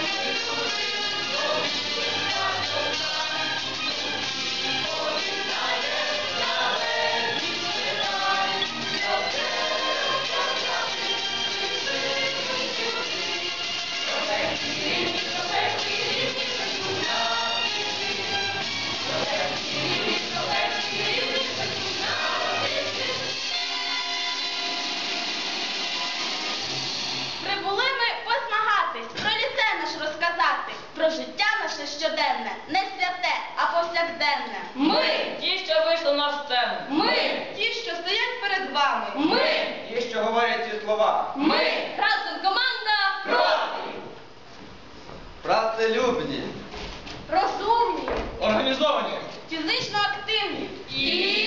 Thank you. Слова. ми, разом команда проти. Працелюбні. Розумні, Організовані. фізично активні. І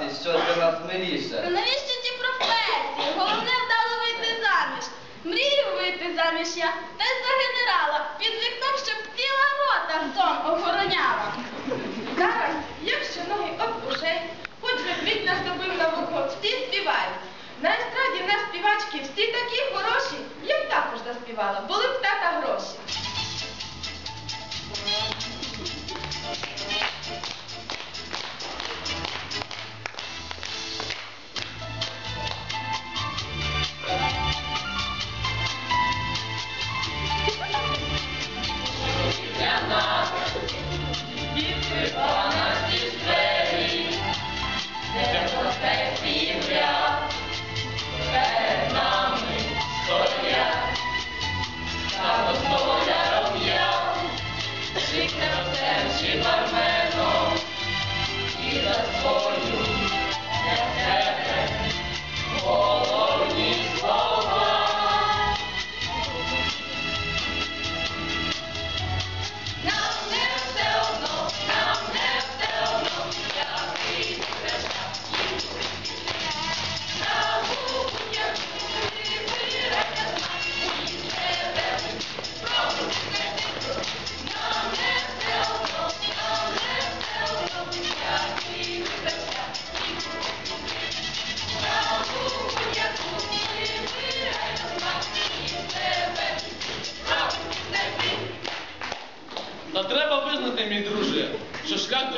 розібратись, що для нас миліше? Та навіщо ті професії? Головне вдало вийти заміж. Мрію вийти заміж я, та за генерала, під вікном, щоб ціла рота дом охороняла. Зараз, якщо ноги об хоч би квіт наступив на вухо, всі співають. На естраді в нас співачки всі такі хороші, я б також заспівала, були б тата гроші.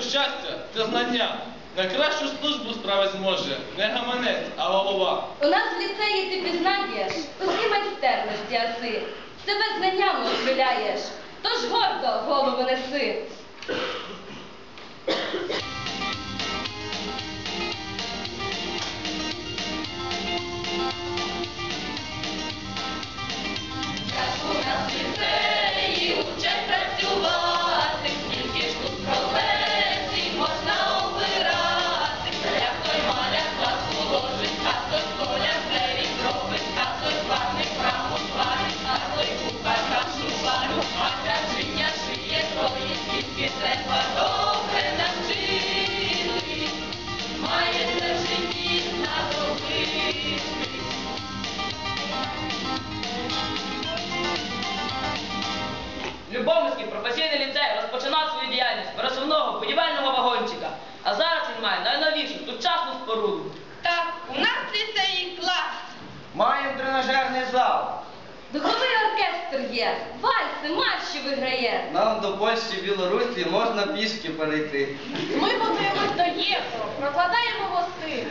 щастя це знання. Найкращу службу справить зможе. Не гаманець, а голова. У нас в ліцеї ти пізнаєш усі майстерності аси. Себе знанням розпиляєш, тож гордо голову неси. дає. Нам до Польщі Білорусі можна пішки перейти. Ми готуємось до євро, прокладаємо гости,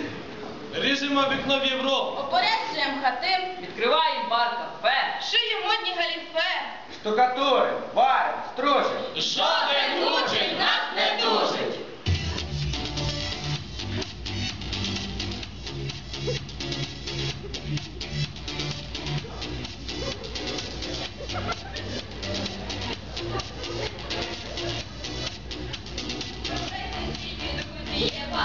Ріжемо вікно в Європу. Опоряджуємо хати. Відкриваємо бар кафе. Шиємо модні галіфе. Штукатури, варимо, стружимо. Жаден!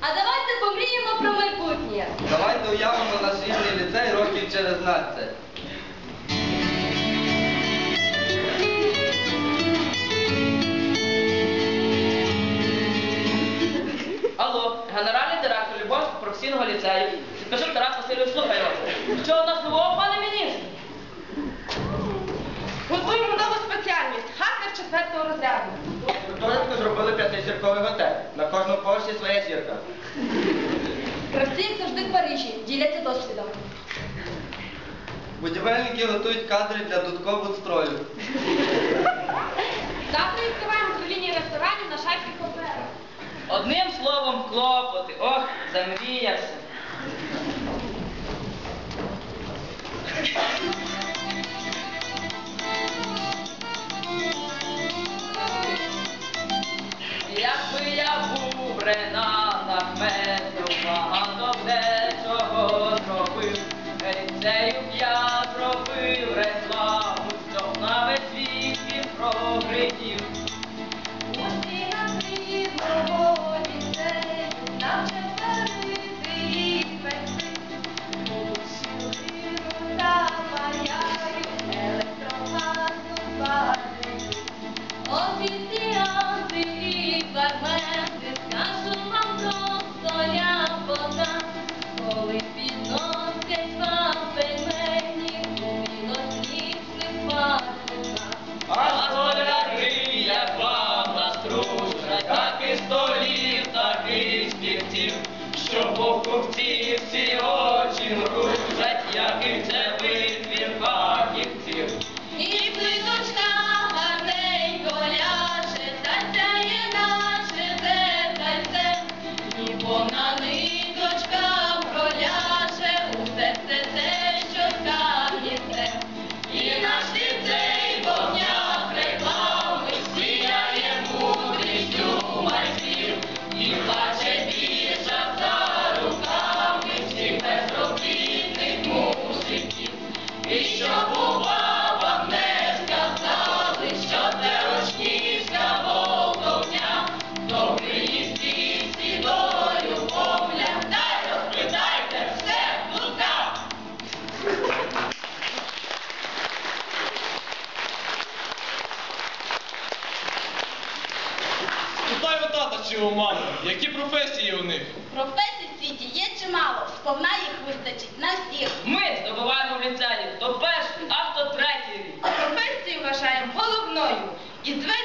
А давайте помріємо про майбутнє. Давайте уявимо наш рідний ліцей років через 15. четвертого розряду. Гуртожитку зробили п'ятизірковий готель. На кожному поверсі своя зірка. Кравці, як завжди в Парижі, діляться досвідом. Будівельники готують кадри для будстрою. Завтра відкриваємо управління ресторанів на шайбі паперу. Одним словом, клопоти. Ох, замріявся. Професії у них? Професій в світі є чимало, сповна їх вистачить на всіх. Ми здобуваємо в ліцеї. То перший, а то третій рік. А професію вважаємо головною. І зветься